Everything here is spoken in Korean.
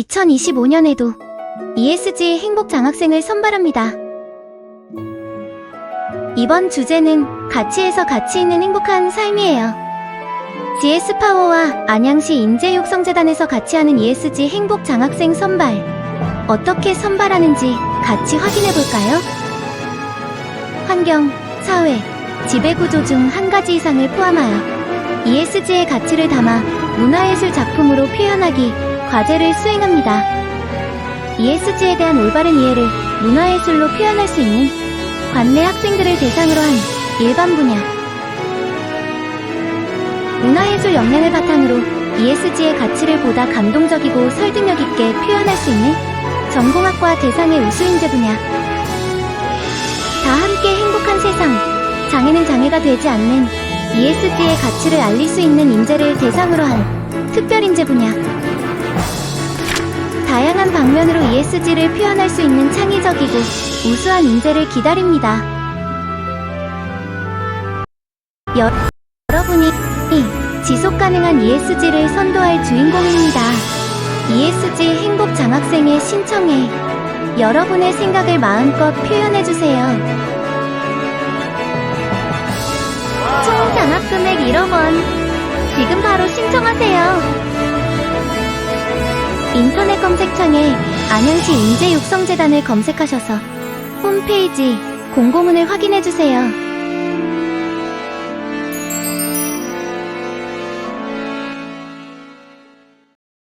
2025년에도 ESG 행복 장학생을 선발합니다. 이번 주제는 가치에서 가치 있는 행복한 삶이에요. GS 파워와 안양시 인재육성재단에서 같이 하는 ESG 행복 장학생 선발. 어떻게 선발하는지 같이 확인해 볼까요? 환경, 사회, 지배구조 중 한 가지 이상을 포함하여 ESG의 가치를 담아 문화예술 작품으로 표현하기 과제를 수행합니다. ESG에 대한 올바른 이해를 문화예술로 표현할 수 있는 관내 학생들을 대상으로 한 일반 분야. 문화예술 역량을 바탕으로 ESG의 가치를 보다 감동적이고 설득력 있게 표현할 수 있는 전공학과 대상의 우수인재 분야. 다 함께 행복한 세상 장애는 장애가 되지 않는 ESG의 가치를 알릴 수 있는 인재를 대상으로 한 특별인재 분야 방면으로 ESG를 표현할 수 있는 창의적이고 우수한 인재를 기다립니다. 여, 여러분이 지속 가능한 ESG를 선도할 주인공입니다. ESG 행복 장학생에 신청해 여러분의 생각을 마음껏 표현해 주세요. 인터넷 검색창에 안양시 인재육성재단을 검색하셔서 홈페이지 공고문을 확인해주세요.